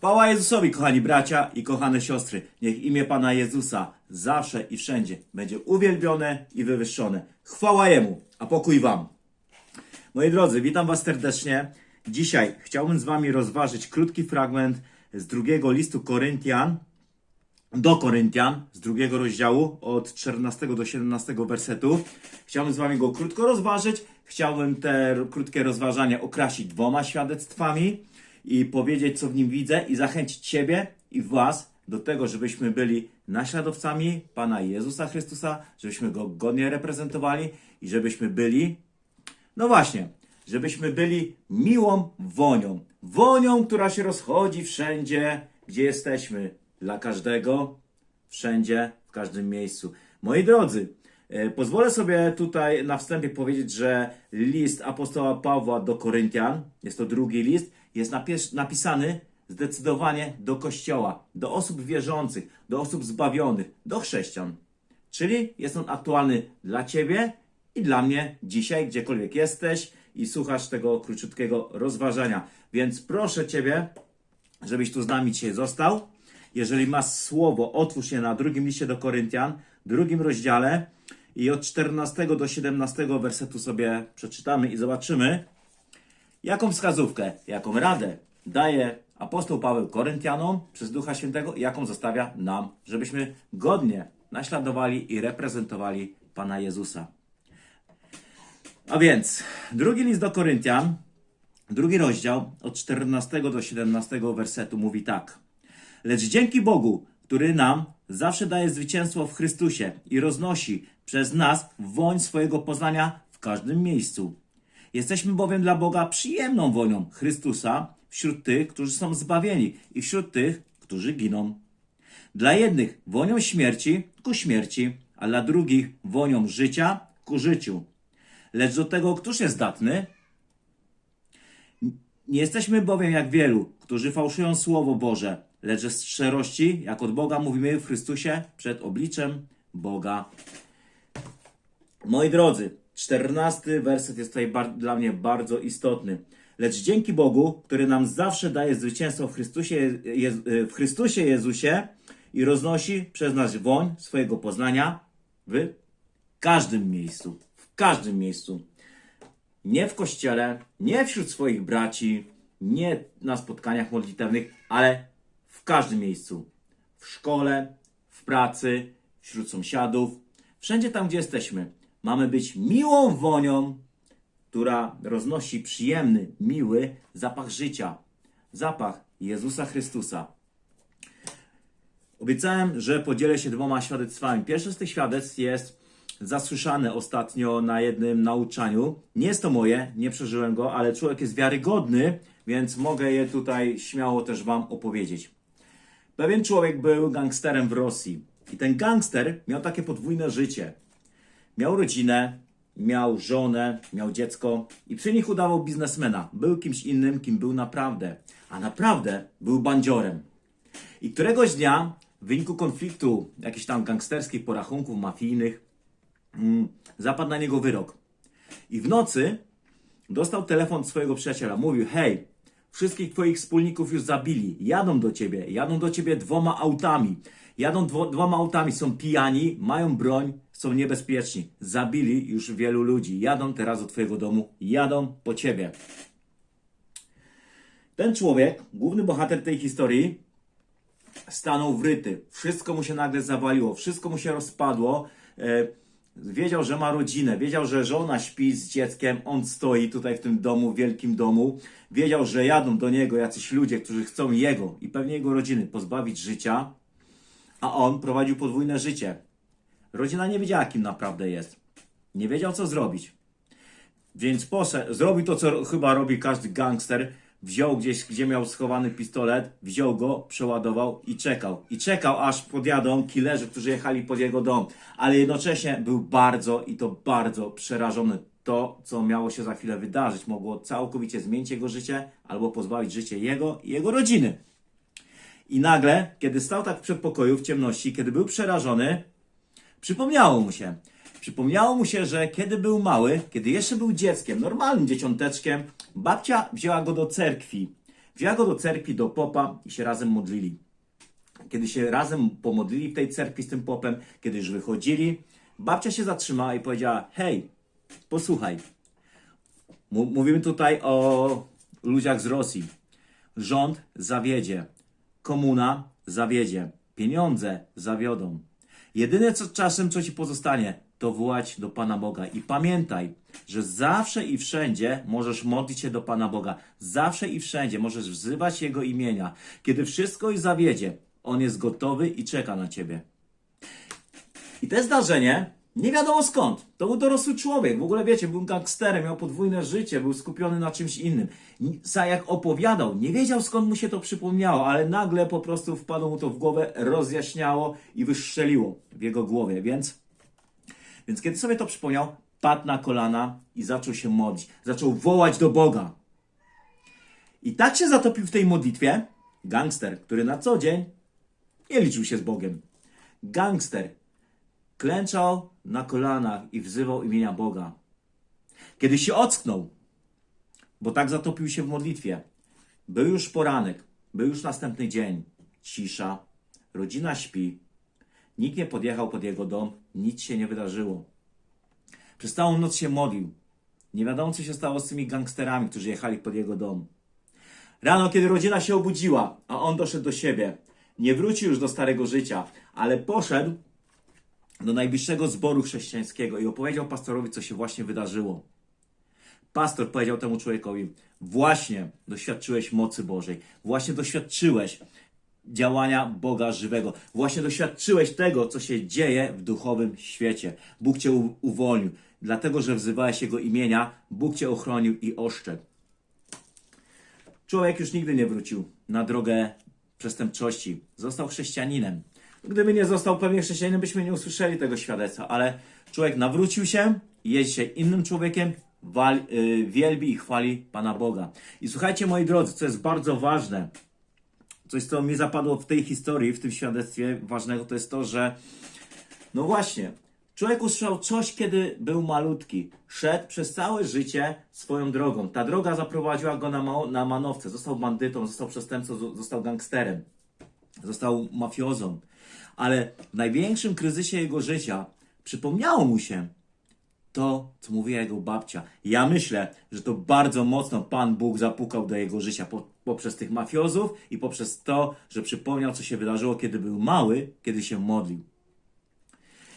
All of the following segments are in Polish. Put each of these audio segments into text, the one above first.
Chwała Jezusowi, kochani bracia i kochane siostry. Niech imię Pana Jezusa zawsze i wszędzie będzie uwielbione i wywyższone. Chwała Jemu, a pokój Wam. Moi drodzy, witam Was serdecznie. Dzisiaj chciałbym z Wami rozważyć krótki fragment z drugiego listu Koryntian, do Koryntian, z drugiego rozdziału, od 14 do 17 wersetu. Chciałbym z Wami go krótko rozważyć. Chciałbym te krótkie rozważania okrasić dwoma świadectwami i powiedzieć, co w nim widzę, i zachęcić Ciebie i Was do tego, żebyśmy byli naśladowcami Pana Jezusa Chrystusa, żebyśmy go godnie reprezentowali i żebyśmy byli no właśnie, żebyśmy byli miłą wonią. Wonią, która się rozchodzi wszędzie, gdzie jesteśmy. Dla każdego, wszędzie, w każdym miejscu. Moi drodzy, e, pozwolę sobie tutaj na wstępie powiedzieć, że list apostoła Pawła do Koryntian, jest to drugi list, jest napis- napisany zdecydowanie do kościoła, do osób wierzących, do osób zbawionych, do chrześcijan. Czyli jest on aktualny dla Ciebie i dla mnie dzisiaj, gdziekolwiek jesteś i słuchasz tego króciutkiego rozważania. Więc proszę Ciebie, żebyś tu z nami dzisiaj został. Jeżeli masz słowo, otwórz je na drugim liście do Koryntian, drugim rozdziale i od 14 do 17 wersetu sobie przeczytamy i zobaczymy, jaką wskazówkę, jaką radę daje apostoł Paweł Koryntianom przez Ducha Świętego i jaką zostawia nam, żebyśmy godnie naśladowali i reprezentowali Pana Jezusa. A więc, drugi list do Koryntian, drugi rozdział, od 14 do 17 wersetu mówi tak. Lecz dzięki Bogu, który nam zawsze daje zwycięstwo w Chrystusie i roznosi przez nas woń swojego poznania w każdym miejscu. Jesteśmy bowiem dla Boga przyjemną wonią Chrystusa wśród tych, którzy są zbawieni i wśród tych, którzy giną. Dla jednych wonią śmierci ku śmierci, a dla drugich wonią życia ku życiu. Lecz do tego, któż jest zdatny? Nie jesteśmy bowiem jak wielu, którzy fałszują Słowo Boże, lecz z szczerości, jak od Boga mówimy w Chrystusie, przed obliczem Boga. Moi drodzy, czternasty werset jest tutaj dla mnie bardzo istotny. Lecz dzięki Bogu, który nam zawsze daje zwycięstwo w Chrystusie, w Chrystusie Jezusie i roznosi przez nas woń swojego poznania w każdym miejscu. W każdym miejscu. Nie w kościele, nie wśród swoich braci, nie na spotkaniach modlitewnych, ale w każdym miejscu. W szkole, w pracy, wśród sąsiadów, wszędzie tam, gdzie jesteśmy. Mamy być miłą wonią, która roznosi przyjemny, miły zapach życia. Zapach Jezusa Chrystusa. Obiecałem, że podzielę się dwoma świadectwami. Pierwsze z tych świadectw jest zasłyszane ostatnio na jednym nauczaniu. Nie jest to moje, nie przeżyłem go, ale człowiek jest wiarygodny, więc mogę je tutaj śmiało też Wam opowiedzieć. Pewien człowiek był gangsterem w Rosji i ten gangster miał takie podwójne życie. Miał rodzinę, miał żonę, miał dziecko i przy nich udawał biznesmena. Był kimś innym, kim był naprawdę. A naprawdę był bandziorem. I któregoś dnia w wyniku konfliktu jakichś tam gangsterskich porachunków mafijnych mm, zapadł na niego wyrok. I w nocy dostał telefon od swojego przyjaciela. Mówił: Hej, wszystkich twoich wspólników już zabili. Jadą do ciebie. Jadą do ciebie dwoma autami. Jadą dwo, dwoma autami, są pijani, mają broń, są niebezpieczni. Zabili już wielu ludzi. Jadą teraz do twojego domu. Jadą po ciebie. Ten człowiek, główny bohater tej historii, stanął wryty. Wszystko mu się nagle zawaliło, wszystko mu się rozpadło. E, wiedział, że ma rodzinę, wiedział, że żona śpi z dzieckiem, on stoi tutaj w tym domu, wielkim domu. Wiedział, że jadą do niego jacyś ludzie, którzy chcą jego i pewnie jego rodziny pozbawić życia, a on prowadził podwójne życie. Rodzina nie wiedziała, kim naprawdę jest. Nie wiedział, co zrobić. Więc poszedł, zrobił to, co chyba robi każdy gangster. Wziął gdzieś, gdzie miał schowany pistolet, wziął go, przeładował i czekał. I czekał, aż podjadą killerzy, którzy jechali pod jego dom. Ale jednocześnie był bardzo i to bardzo przerażony. To, co miało się za chwilę wydarzyć, mogło całkowicie zmienić jego życie albo pozbawić życie jego i jego rodziny. I nagle, kiedy stał tak w przedpokoju, w ciemności, kiedy był przerażony, Przypomniało mu się. Przypomniało mu się, że kiedy był mały, kiedy jeszcze był dzieckiem, normalnym dzieciąteczkiem, babcia wzięła go do cerkwi. Wzięła go do cerkwi, do popa i się razem modlili. Kiedy się razem pomodlili w tej cerkwi z tym popem, kiedy już wychodzili, babcia się zatrzymała i powiedziała: Hej, posłuchaj. Mówimy tutaj o ludziach z Rosji. Rząd zawiedzie, komuna zawiedzie, pieniądze zawiodą. Jedyne co czasem, co ci pozostanie, to wołać do Pana Boga. I pamiętaj, że zawsze i wszędzie możesz modlić się do Pana Boga. Zawsze i wszędzie możesz wzywać Jego imienia. Kiedy wszystko już zawiedzie, On jest gotowy i czeka na ciebie. I te zdarzenie, nie wiadomo skąd. To był dorosły człowiek. W ogóle wiecie, był gangsterem, miał podwójne życie, był skupiony na czymś innym. Za jak opowiadał, nie wiedział skąd mu się to przypomniało, ale nagle po prostu wpadło mu to w głowę, rozjaśniało i wystrzeliło w jego głowie. Więc, więc kiedy sobie to przypomniał, padł na kolana i zaczął się modlić. Zaczął wołać do Boga. I tak się zatopił w tej modlitwie gangster, który na co dzień nie liczył się z Bogiem. Gangster klęczał na kolanach i wzywał imienia Boga. Kiedy się ocknął, bo tak zatopił się w modlitwie, był już poranek, był już następny dzień, cisza, rodzina śpi, nikt nie podjechał pod jego dom, nic się nie wydarzyło. Przez całą noc się modlił. Nie wiadomo, co się stało z tymi gangsterami, którzy jechali pod jego dom. Rano, kiedy rodzina się obudziła, a on doszedł do siebie, nie wrócił już do starego życia, ale poszedł do najbliższego zboru chrześcijańskiego i opowiedział pastorowi, co się właśnie wydarzyło. Pastor powiedział temu człowiekowi: Właśnie doświadczyłeś mocy Bożej, właśnie doświadczyłeś działania Boga żywego, właśnie doświadczyłeś tego, co się dzieje w duchowym świecie. Bóg cię uwolnił, dlatego że wzywałeś Jego imienia, Bóg cię ochronił i oszczędł. Człowiek już nigdy nie wrócił na drogę przestępczości. Został chrześcijaninem. Gdyby nie został pewnie chrześcijaninem, byśmy nie usłyszeli tego świadectwa, ale człowiek nawrócił się, jest się innym człowiekiem, wal, y, wielbi i chwali Pana Boga. I słuchajcie, moi drodzy, co jest bardzo ważne, coś, co mi zapadło w tej historii, w tym świadectwie ważnego, to jest to, że no właśnie, człowiek usłyszał coś, kiedy był malutki. Szedł przez całe życie swoją drogą. Ta droga zaprowadziła go na, ma- na manowce. Został bandytą, został przestępcą, zo- został gangsterem, został mafiozą. Ale w największym kryzysie jego życia przypomniało mu się to, co mówiła jego babcia. Ja myślę, że to bardzo mocno Pan Bóg zapukał do jego życia po, poprzez tych mafiozów i poprzez to, że przypomniał, co się wydarzyło, kiedy był mały, kiedy się modlił.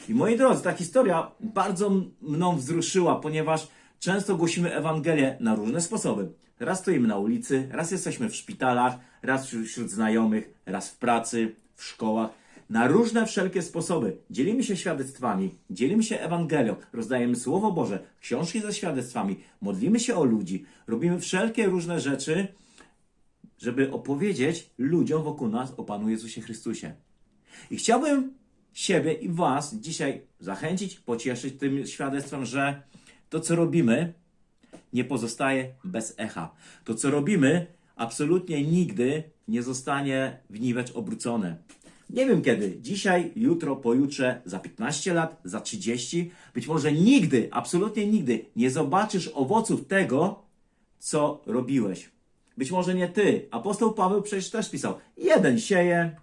I moi drodzy, ta historia bardzo mną wzruszyła, ponieważ często głosimy Ewangelię na różne sposoby. Raz stoimy na ulicy, raz jesteśmy w szpitalach, raz wśród znajomych, raz w pracy, w szkołach. Na różne wszelkie sposoby. Dzielimy się świadectwami, dzielimy się Ewangelią, rozdajemy Słowo Boże, książki ze świadectwami, modlimy się o ludzi, robimy wszelkie różne rzeczy, żeby opowiedzieć ludziom wokół nas o Panu Jezusie Chrystusie. I chciałbym siebie i Was dzisiaj zachęcić, pocieszyć tym świadectwem, że to, co robimy, nie pozostaje bez echa. To, co robimy, absolutnie nigdy nie zostanie w niwecz obrócone. Nie wiem kiedy, dzisiaj, jutro, pojutrze, za 15 lat, za 30, być może nigdy, absolutnie nigdy nie zobaczysz owoców tego, co robiłeś. Być może nie ty. Apostoł Paweł przecież też pisał: jeden sieje,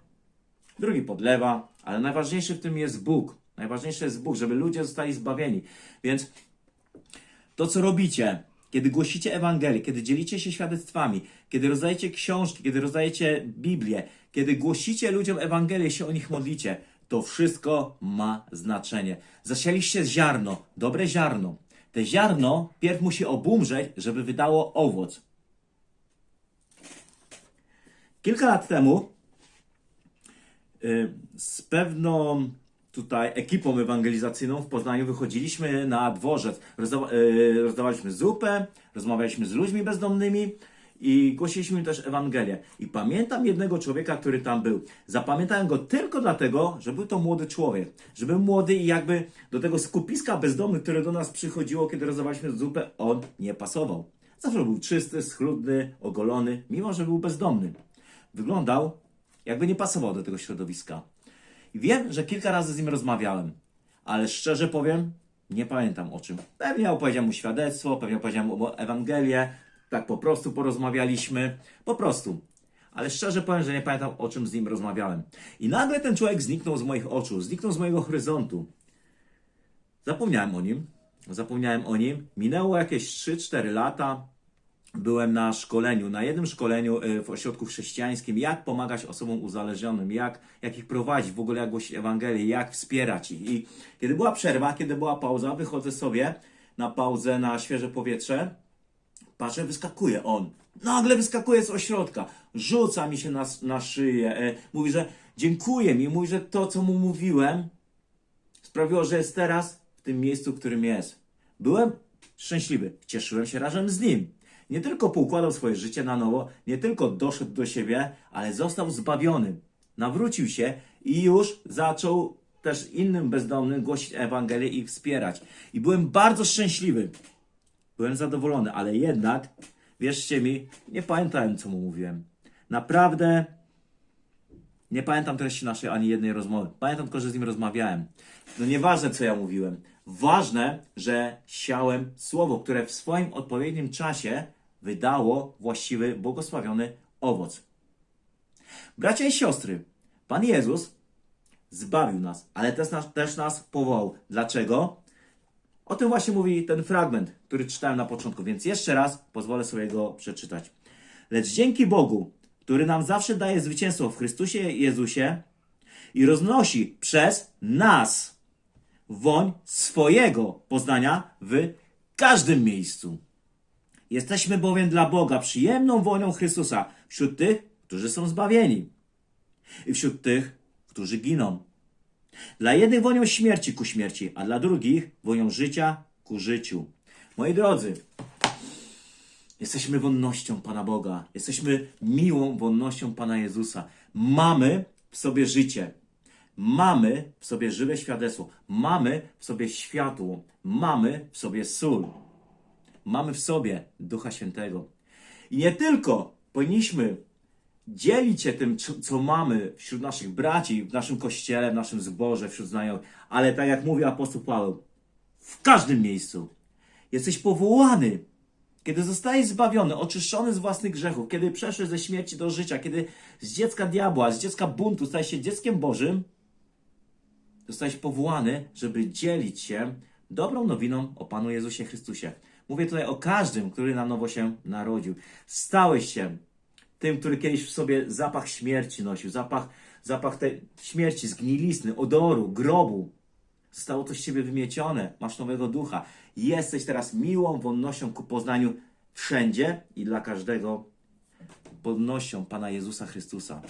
drugi podlewa, ale najważniejszy w tym jest Bóg. Najważniejszy jest Bóg, żeby ludzie zostali zbawieni. Więc to, co robicie, kiedy głosicie Ewangelię, kiedy dzielicie się świadectwami, kiedy rozdajecie książki, kiedy rozdajecie Biblię, kiedy głosicie ludziom Ewangelię, się o nich modlicie, to wszystko ma znaczenie. Zasialiście ziarno, dobre ziarno. Te ziarno pierw musi obumrzeć, żeby wydało owoc. Kilka lat temu y, z pewną tutaj ekipą ewangelizacyjną w Poznaniu wychodziliśmy na dworzec. Rozdawa- y, rozdawaliśmy zupę, rozmawialiśmy z ludźmi bezdomnymi i głosiliśmy też Ewangelię. I pamiętam jednego człowieka, który tam był. Zapamiętałem go tylko dlatego, że był to młody człowiek. Że był młody i jakby do tego skupiska bezdomnych, które do nas przychodziło, kiedy rozdawaliśmy zupę, on nie pasował. Zawsze był czysty, schludny, ogolony, mimo że był bezdomny. Wyglądał, jakby nie pasował do tego środowiska. I wiem, że kilka razy z nim rozmawiałem, ale szczerze powiem, nie pamiętam o czym. Pewnie opowiedziałem mu świadectwo, pewnie opowiedziałem mu Ewangelię, tak po prostu porozmawialiśmy, po prostu. Ale szczerze powiem, że nie pamiętam o czym z nim rozmawiałem. I nagle ten człowiek zniknął z moich oczu, zniknął z mojego horyzontu. Zapomniałem o nim, zapomniałem o nim. Minęło jakieś 3-4 lata. Byłem na szkoleniu, na jednym szkoleniu y, w ośrodku chrześcijańskim, jak pomagać osobom uzależnionym, jak, jak ich prowadzić, w ogóle jak głosić Ewangelię, jak wspierać ich. I kiedy była przerwa, kiedy była pauza, wychodzę sobie na pauzę, na świeże powietrze, patrzę, wyskakuje on. Nagle wyskakuje z ośrodka, rzuca mi się na, na szyję, e, mówi, że dziękuję mi, mówi, że to, co mu mówiłem, sprawiło, że jest teraz w tym miejscu, w którym jest. Byłem szczęśliwy, cieszyłem się razem z nim. Nie tylko poukładał swoje życie na nowo, nie tylko doszedł do siebie, ale został zbawiony. Nawrócił się i już zaczął też innym bezdomnym głosić Ewangelię i wspierać. I byłem bardzo szczęśliwy. Byłem zadowolony, ale jednak, wierzcie mi, nie pamiętałem, co mu mówiłem. Naprawdę nie pamiętam treści naszej ani jednej rozmowy. Pamiętam tylko, że z nim rozmawiałem. No nieważne, co ja mówiłem. Ważne, że siałem słowo, które w swoim odpowiednim czasie wydało właściwy, błogosławiony owoc. Bracia i siostry, Pan Jezus zbawił nas, ale też nas, też nas powołał. Dlaczego? O tym właśnie mówi ten fragment, który czytałem na początku, więc jeszcze raz pozwolę sobie go przeczytać. Lecz dzięki Bogu, który nam zawsze daje zwycięstwo w Chrystusie Jezusie i roznosi przez nas woń swojego poznania w każdym miejscu. Jesteśmy bowiem dla Boga przyjemną wonią Chrystusa wśród tych, którzy są zbawieni i wśród tych, którzy giną. Dla jednych wonią śmierci ku śmierci, a dla drugich wonią życia ku życiu. Moi drodzy, jesteśmy wonnością Pana Boga. Jesteśmy miłą wonnością Pana Jezusa. Mamy w sobie życie. Mamy w sobie żywe świadectwo. Mamy w sobie światło. Mamy w sobie sól. Mamy w sobie Ducha Świętego. I nie tylko powinniśmy dzielić się tym, co- mamy wśród naszych braci, w naszym kościele, w naszym zborze, wśród znajomych, ale tak jak mówi apostoł Paweł, w każdym miejscu jesteś powołany. Kiedy zostajesz zbawiony, oczyszczony z własnych grzechów, kiedy przeszłeś ze śmierci do życia, kiedy z dziecka diabła, z dziecka buntu stajesz się dzieckiem Bożym, zostałeś powołany, żeby dzielić się dobrą nowiną o Panu Jezusie Chrystusie. Mówię tutaj o każdym, który na nowo się narodził. Stałeś się tym, który kiedyś w sobie zapach śmierci nosił, zapach, zapach tej śmierci, zgnilizny, odoru, grobu. Zostało to z ciebie wymiecione, masz nowego ducha. Jesteś teraz miłą wonnością ku poznaniu wszędzie i dla każdego podnością Pana Jezusa Chrystusa.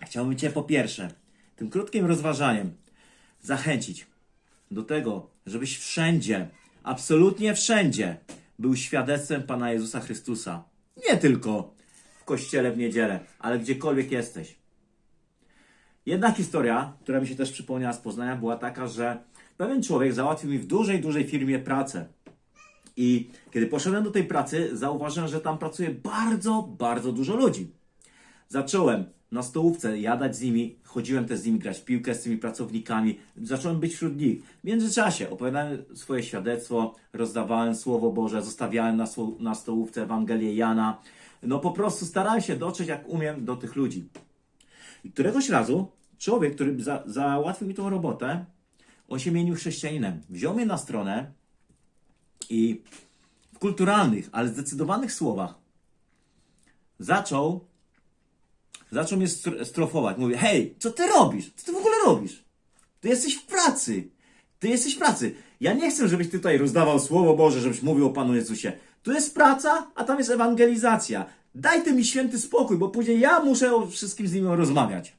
Chciałbym Cię po pierwsze, tym krótkim rozważaniem zachęcić do tego, żebyś wszędzie, absolutnie wszędzie był świadectwem Pana Jezusa Chrystusa. Nie tylko w kościele w niedzielę, ale gdziekolwiek jesteś. Jedna historia, która mi się też przypomniała z Poznania, była taka, że pewien człowiek załatwił mi w dużej, dużej firmie pracę. I kiedy poszedłem do tej pracy, zauważyłem, że tam pracuje bardzo, bardzo dużo ludzi. Zacząłem na stołówce jadać z nimi, chodziłem też z nimi grać w piłkę, z tymi pracownikami, zacząłem być wśród nich. W międzyczasie opowiadałem swoje świadectwo, rozdawałem Słowo Boże, zostawiałem na, na stołówce Ewangelię Jana. No po prostu starałem się dotrzeć jak umiem do tych ludzi. I któregoś razu człowiek, który za, załatwił mi tą robotę, on się mienił chrześcijaninem. Wziął mnie na stronę i w kulturalnych, ale zdecydowanych słowach zaczął zaczął mnie str- strofować. Mówię, hej, co ty robisz? Co ty w ogóle robisz? Ty jesteś w pracy. Ty jesteś w pracy. Ja nie chcę, żebyś tutaj rozdawał Słowo Boże, żebyś mówił o Panu Jezusie. Tu jest praca, a tam jest ewangelizacja. Daj ty mi święty spokój, bo później ja muszę o wszystkim z nimi rozmawiać.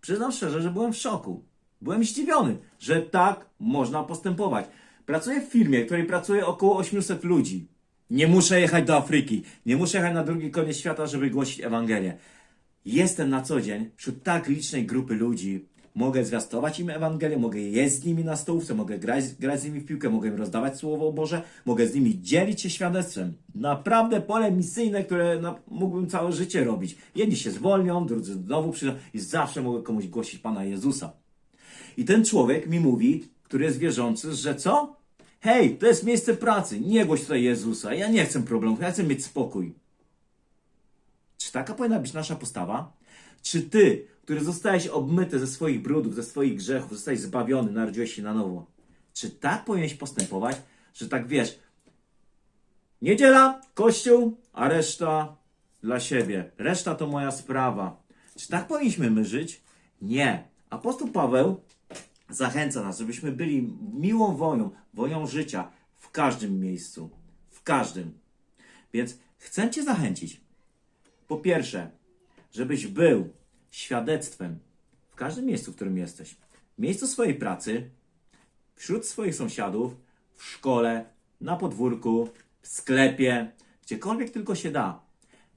Przyznam szczerze, że byłem w szoku. Byłem zdziwiony, że tak można postępować. Pracuję w firmie, w której pracuje około 800 ludzi. Nie muszę jechać do Afryki, nie muszę jechać na drugi koniec świata, żeby głosić Ewangelię. Jestem na co dzień wśród tak licznej grupy ludzi. Mogę zwiastować im Ewangelię, mogę jeść z nimi na stołówce, mogę grać, grać z nimi w piłkę, mogę im rozdawać Słowo Boże, mogę z nimi dzielić się świadectwem. Naprawdę pole misyjne, które no, mógłbym całe życie robić. Jedni się zwolnią, drudzy znowu przyjdą i zawsze mogę komuś głosić Pana Jezusa. I ten człowiek mi mówi, który jest wierzący, że co? Hej, to jest miejsce pracy, nie głoś tutaj Jezusa. Ja nie chcę problemów, ja chcę mieć spokój. Czy taka powinna być nasza postawa? Czy ty, który zostałeś obmyty ze swoich brudów, ze swoich grzechów, zostałeś zbawiony, narodziłeś się na nowo, czy tak powinieneś postępować, że tak wiesz, niedziela, kościół, a reszta dla siebie. Reszta to moja sprawa. Czy tak powinniśmy my żyć? Nie. Apostoł Paweł zachęca nas, żebyśmy byli miłą wonią, wonią życia w każdym miejscu. W każdym. Więc chcę Cię zachęcić. Po pierwsze, żebyś był świadectwem w każdym miejscu, w którym jesteś. W miejscu swojej pracy, wśród swoich sąsiadów, w szkole, na podwórku, w sklepie, gdziekolwiek tylko się da.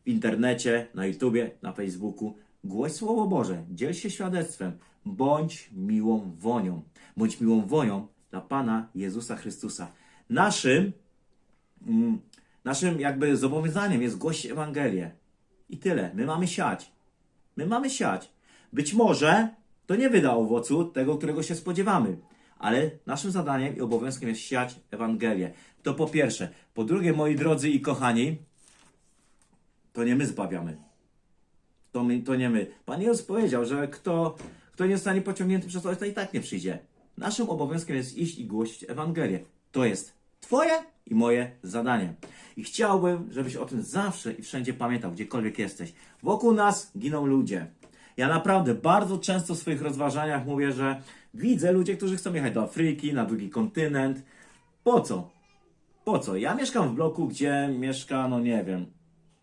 W internecie, na YouTubie, na Facebooku. Głoś Słowo Boże, dziel się świadectwem, bądź miłą wonią. Bądź miłą wonią dla Pana Jezusa Chrystusa. Naszym, mm, naszym jakby zobowiązaniem jest głosić Ewangelię. I tyle. My mamy siać. My mamy siać. Być może to nie wyda owocu tego, którego się spodziewamy, ale naszym zadaniem i obowiązkiem jest siać Ewangelię. To po pierwsze. Po drugie, moi drodzy i kochani, to nie my zbawiamy. To, my, to nie my. Pan Jezus powiedział, że kto, kto nie zostanie pociągnięty przez Ojca, i tak nie przyjdzie. Naszym obowiązkiem jest iść i głosić Ewangelię. To jest Twoje i moje zadanie. I chciałbym, żebyś o tym zawsze i wszędzie pamiętał, gdziekolwiek jesteś. Wokół nas giną ludzie. Ja naprawdę bardzo często w swoich rozważaniach mówię, że widzę ludzi, którzy chcą jechać do Afryki, na drugi kontynent. Po co? Po co? Ja mieszkam w bloku, gdzie mieszka, no nie wiem,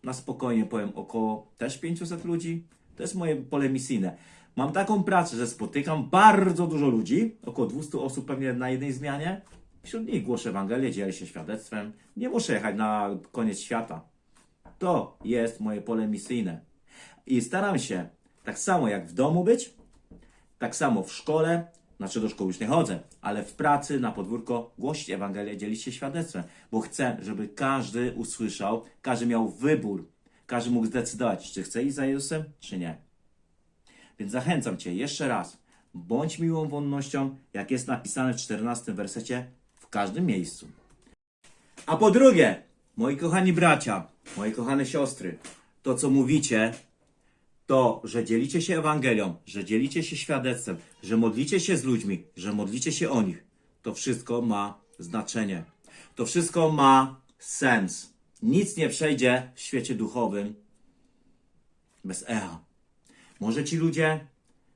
na spokojnie powiem, około też 500 ludzi. To jest moje pole misyjne. Mam taką pracę, że spotykam bardzo dużo ludzi, około 200 osób pewnie na jednej zmianie. Wśród nich głoszę Ewangelię, dzielę się świadectwem. Nie muszę jechać na koniec świata. To jest moje pole misyjne. I staram się tak samo jak w domu być, tak samo w szkole, znaczy do szkoły już nie chodzę, ale w pracy, na podwórko głosić Ewangelię, dzielić się świadectwem, bo chcę, żeby każdy usłyszał, każdy miał wybór, każdy mógł zdecydować, czy chce iść za Jezusem, czy nie. Więc zachęcam Cię jeszcze raz, bądź miłą wonnością, jak jest napisane w 14 wersecie, w każdym miejscu. A po drugie, moi kochani bracia, moje kochane siostry, to co mówicie, to, że dzielicie się Ewangelią, że dzielicie się świadectwem, że modlicie się z ludźmi, że modlicie się o nich, to wszystko ma znaczenie. To wszystko ma sens. Nic nie przejdzie w świecie duchowym bez echa. Może ci ludzie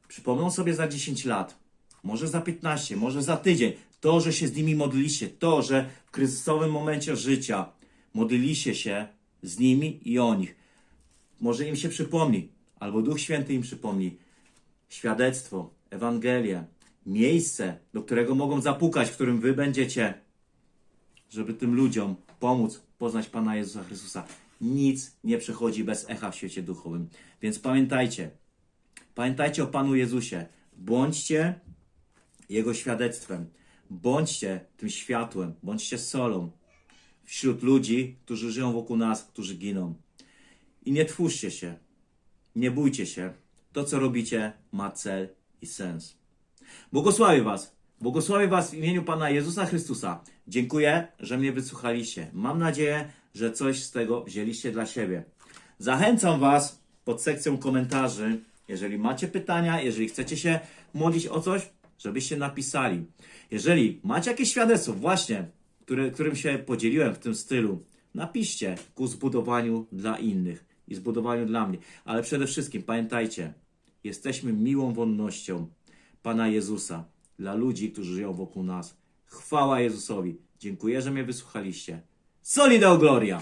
przypomną sobie za 10 lat, może za 15, może za tydzień, to, że się z nimi modliliście, to, że w kryzysowym momencie życia modliliście się z nimi i o nich. Może im się przypomni, albo Duch Święty im przypomni świadectwo, Ewangelię, miejsce, do którego mogą zapukać, w którym wy będziecie, żeby tym ludziom pomóc poznać Pana Jezusa Chrystusa. Nic nie przechodzi bez echa w świecie duchowym. Więc pamiętajcie, pamiętajcie o Panu Jezusie. Bądźcie Jego świadectwem. Bądźcie tym światłem, bądźcie solą wśród ludzi, którzy żyją wokół nas, którzy giną. I nie twórzcie się, nie bójcie się. To, co robicie, ma cel i sens. Błogosławię Was. Błogosławię Was w imieniu Pana Jezusa Chrystusa. Dziękuję, że mnie wysłuchaliście. Mam nadzieję, że coś z tego wzięliście dla siebie. Zachęcam Was pod sekcją komentarzy, jeżeli macie pytania, jeżeli chcecie się modlić o coś, żebyście napisali. Jeżeli macie jakieś świadectwo, właśnie, którym się podzieliłem w tym stylu, napiszcie ku zbudowaniu dla innych i zbudowaniu dla mnie. Ale przede wszystkim pamiętajcie, jesteśmy miłą wonnością Pana Jezusa dla ludzi, którzy żyją wokół nas. Chwała Jezusowi. Dziękuję, że mnie wysłuchaliście. Solideo Gloria!